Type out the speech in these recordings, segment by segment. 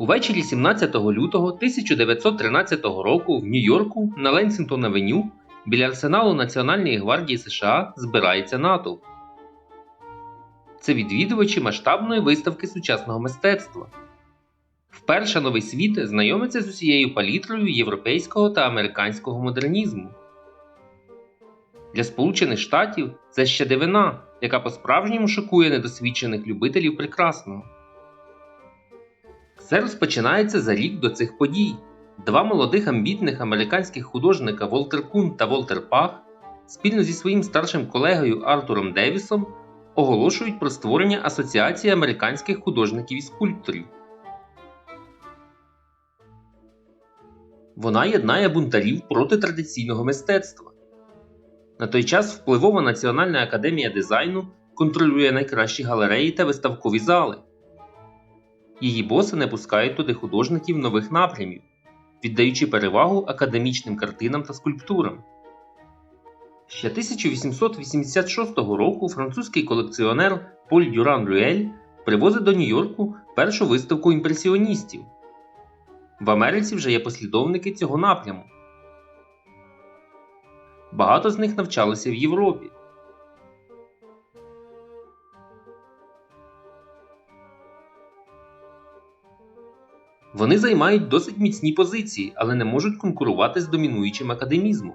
Увечері 17 лютого 1913 року в Нью-Йорку на Ленсінгтон Авеню біля арсеналу Національної гвардії США збирається натовп. Це відвідувачі масштабної виставки сучасного мистецтва. Вперше новий світ знайомиться з усією палітрою європейського та американського модернізму. Для Сполучених Штатів це ще дивина, яка по-справжньому шокує недосвідчених любителів прекрасного. Все розпочинається за рік до цих подій. Два молодих амбітних американських художника Волтер Кун та Волтер Пах спільно зі своїм старшим колегою Артуром Девісом оголошують про створення Асоціації американських художників і скульпторів. Вона єднає бунтарів проти традиційного мистецтва. На той час впливова Національна академія дизайну контролює найкращі галереї та виставкові зали. Її боси не пускають туди художників нових напрямів, віддаючи перевагу академічним картинам та скульптурам. Ще 1886 року французький колекціонер Поль Дюран Рюель привозить до Нью-Йорку першу виставку імпресіоністів. В Америці вже є послідовники цього напряму. Багато з них навчалися в Європі. Вони займають досить міцні позиції, але не можуть конкурувати з домінуючим академізмом.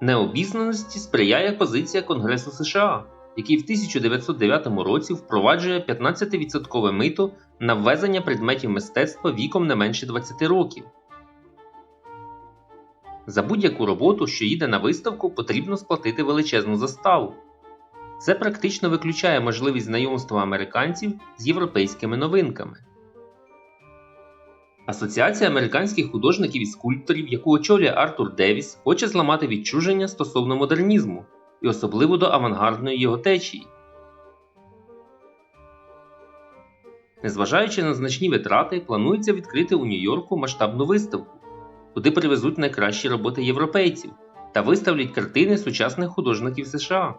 Необізнаності сприяє позиція Конгресу США, який в 1909 році впроваджує 15% мито на ввезення предметів мистецтва віком не менше 20 років. За будь-яку роботу, що їде на виставку, потрібно сплатити величезну заставу. Це практично виключає можливість знайомства американців з європейськими новинками. Асоціація американських художників і скульпторів, яку очолює Артур Девіс, хоче зламати відчуження стосовно модернізму і особливо до авангардної його течії. Незважаючи на значні витрати, планується відкрити у Нью-Йорку масштабну виставку, куди привезуть найкращі роботи європейців та виставлять картини сучасних художників США.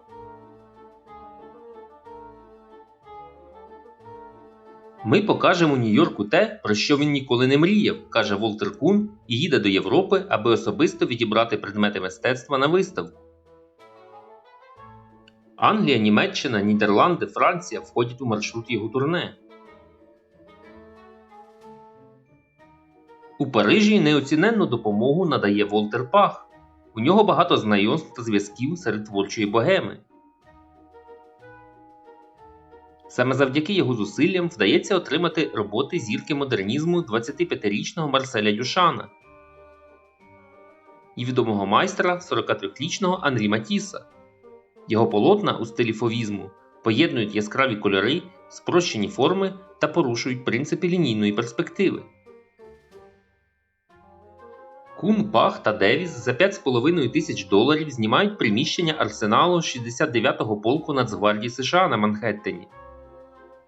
Ми покажемо Нью-Йорку те, про що він ніколи не мріяв, каже Волтер Кун і їде до Європи, аби особисто відібрати предмети мистецтва на виставку. Англія, Німеччина, Нідерланди, Франція входять у маршрут його турне. У Парижі неоціненну допомогу надає Волтер Пах. У нього багато знайомств та зв'язків серед творчої богеми. Саме завдяки його зусиллям вдається отримати роботи зірки модернізму 25-річного Марселя Дюшана і відомого майстра 43-річного Анрі Матіса. Його полотна у стилі фовізму поєднують яскраві кольори, спрощені форми та порушують принципи лінійної перспективи. Кун, Пах та Девіс за 5,5 тисяч доларів знімають приміщення арсеналу 69-го полку Нацгвардії США на Манхеттені.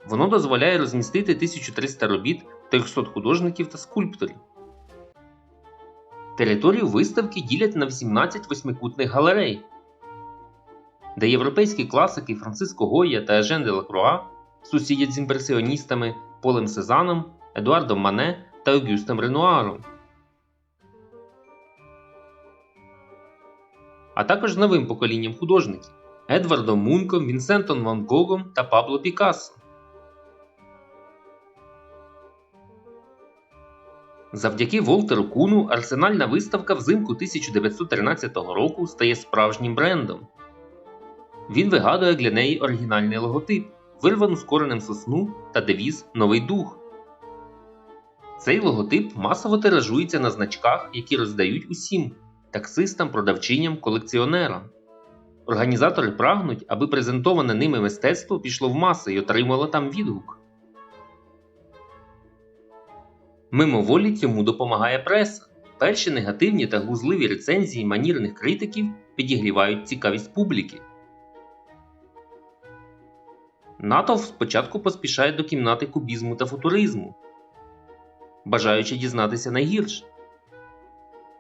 Воно дозволяє розмістити 1300 робіт 300 художників та скульпторів. Територію виставки ділять на 18 восьмикутних галерей, де європейські класики Франциско Гойя та Ежен де Лакруа сусідять з імпресіоністами Полем Сезаном, Едуардом Мане та Огюстом Ренуаром. А також новим поколінням художників Едвардом Мунком, Вінсентом Ван Гогом та Пабло Пікассо. Завдяки Волтеру Куну арсенальна виставка взимку 1913 року стає справжнім брендом. Він вигадує для неї оригінальний логотип, вирвану з коренем сосну та девіз Новий дух. Цей логотип масово тиражується на значках, які роздають усім таксистам, продавчиням, колекціонерам. Організатори прагнуть, аби презентоване ними мистецтво пішло в маси і отримало там відгук. Мимоволі цьому допомагає преса. Перші негативні та глузливі рецензії манірних критиків підігрівають цікавість публіки. Натовп спочатку поспішає до кімнати кубізму та футуризму, бажаючи дізнатися найгірше.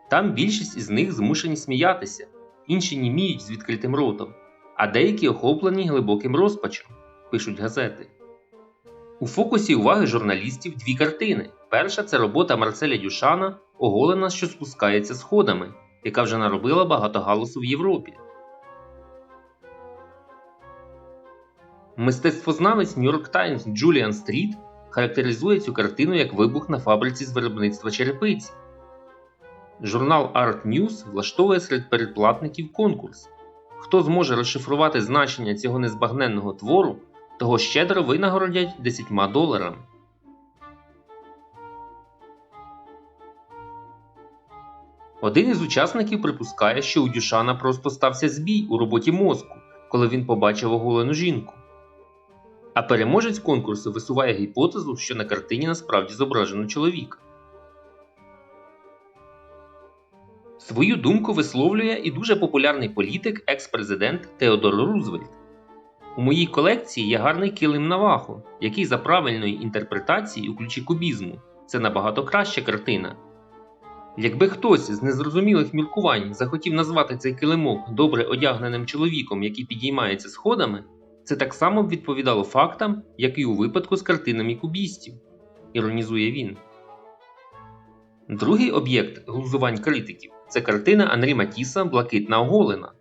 Там більшість із них змушені сміятися, інші німіють з відкритим ротом. а деякі охоплені глибоким розпачем, пишуть газети. У фокусі уваги журналістів дві картини. Перша це робота Марселя Дюшана Оголена, що спускається сходами, яка вже наробила багато галасу в Європі. Мистецтвознавець York Times Джуліан Стріт характеризує цю картину як вибух на фабриці з виробництва черепиці. Журнал Art News влаштовує серед передплатників конкурс. Хто зможе розшифрувати значення цього незбагненного твору, того щедро винагородять 10 доларами. Один із учасників припускає, що у Дюшана просто стався збій у роботі мозку, коли він побачив оголену жінку. А переможець конкурсу висуває гіпотезу, що на картині насправді зображено чоловіка. Свою думку висловлює і дуже популярний політик, екс-президент Теодор Рузвельт. У моїй колекції є гарний килим Навахо, який за правильної інтерпретації у ключі кубізму це набагато краща картина. Якби хтось з незрозумілих міркувань захотів назвати цей килимок добре одягненим чоловіком, який підіймається сходами, це так само б відповідало фактам, як і у випадку з картинами кубістів, іронізує він. Другий об'єкт глузувань критиків це картина Анрі Матіса Блакитна оголена.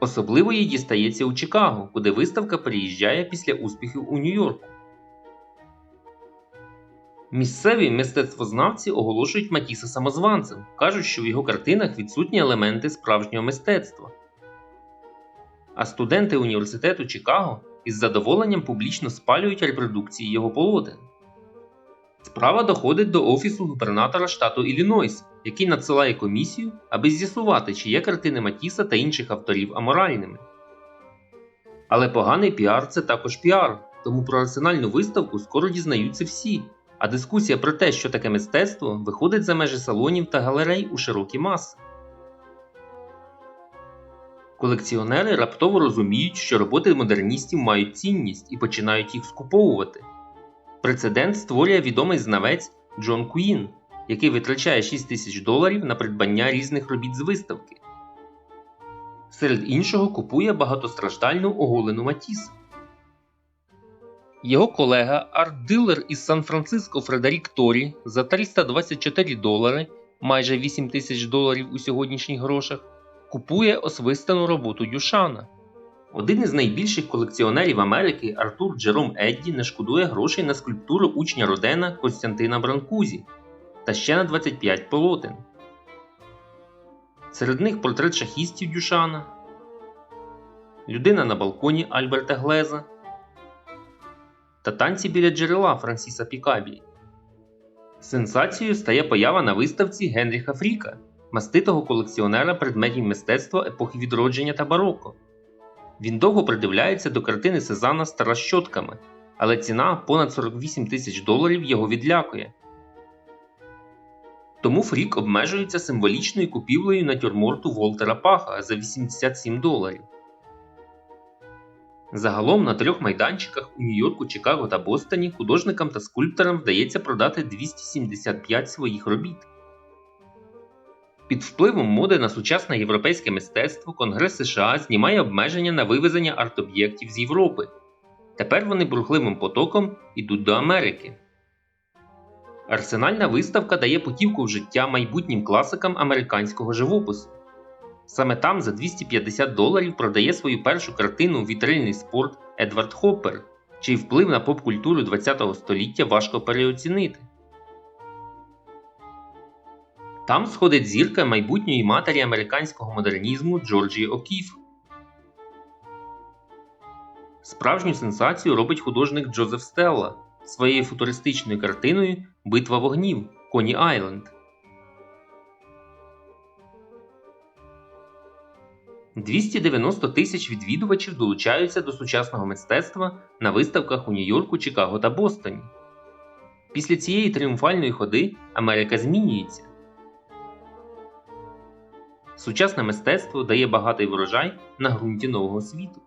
Особливо їй дістається у Чикаго, куди виставка переїжджає після успіхів у Нью-Йорку. Місцеві мистецтвознавці оголошують Матіса самозванцем, кажуть, що в його картинах відсутні елементи справжнього мистецтва. А студенти університету Чикаго із задоволенням публічно спалюють репродукції його полотен. Справа доходить до офісу губернатора штату Іллінойс, який надсилає комісію, аби з'ясувати, чи є картини Матіса та інших авторів аморальними. Але поганий піар це також піар, тому про арсенальну виставку скоро дізнаються всі, а дискусія про те, що таке мистецтво, виходить за межі салонів та галерей у широкі маси. Колекціонери раптово розуміють, що роботи модерністів мають цінність і починають їх скуповувати. Прецедент створює відомий знавець Джон Куїн, який витрачає 6 тисяч доларів на придбання різних робіт з виставки. Серед іншого купує багатостраждальну оголену Матіс. Його колега арт-дилер із Сан-Франциско Фредерік Торі за 324 долари, майже 8 тисяч доларів у сьогоднішніх грошах, купує освистану роботу Дюшана. Один із найбільших колекціонерів Америки Артур Джером Едді не шкодує грошей на скульптуру учня Родена Костянтина Бранкузі та ще на 25 полотен. Серед них портрет шахістів Дюшана, Людина на балконі Альберта Глеза та танці біля джерела Франсіса Пікабі. Сенсацією стає поява на виставці Генріха Фріка, маститого колекціонера предметів мистецтва епохи відродження та бароко. Він довго придивляється до картини Сезана Стара щотками, але ціна понад 48 тисяч доларів його відлякує. Тому Фрік обмежується символічною купівлею натюрморту Волтера Паха за 87 доларів. Загалом на трьох майданчиках у Нью-Йорку, Чикаго та Бостоні художникам та скульпторам вдається продати 275 своїх робіт. Під впливом моди на сучасне європейське мистецтво Конгрес США знімає обмеження на вивезення арт-об'єктів з Європи. Тепер вони бурхливим потоком йдуть до Америки. Арсенальна виставка дає путівку в життя майбутнім класикам американського живопису. Саме там за 250 доларів продає свою першу картину Вітрильний спорт Едвард Хоппер, чий вплив на поп-культуру ХХ століття важко переоцінити. Там сходить зірка майбутньої матері американського модернізму Джорджії Окіф. Справжню сенсацію робить художник Джозеф Стелла своєю футуристичною картиною Битва вогнів Коні Айленд. «290 тисяч відвідувачів долучаються до сучасного мистецтва на виставках у Нью-Йорку, Чикаго та Бостоні. Після цієї тріумфальної ходи Америка змінюється. Сучасне мистецтво дає багатий врожай на ґрунті нового світу.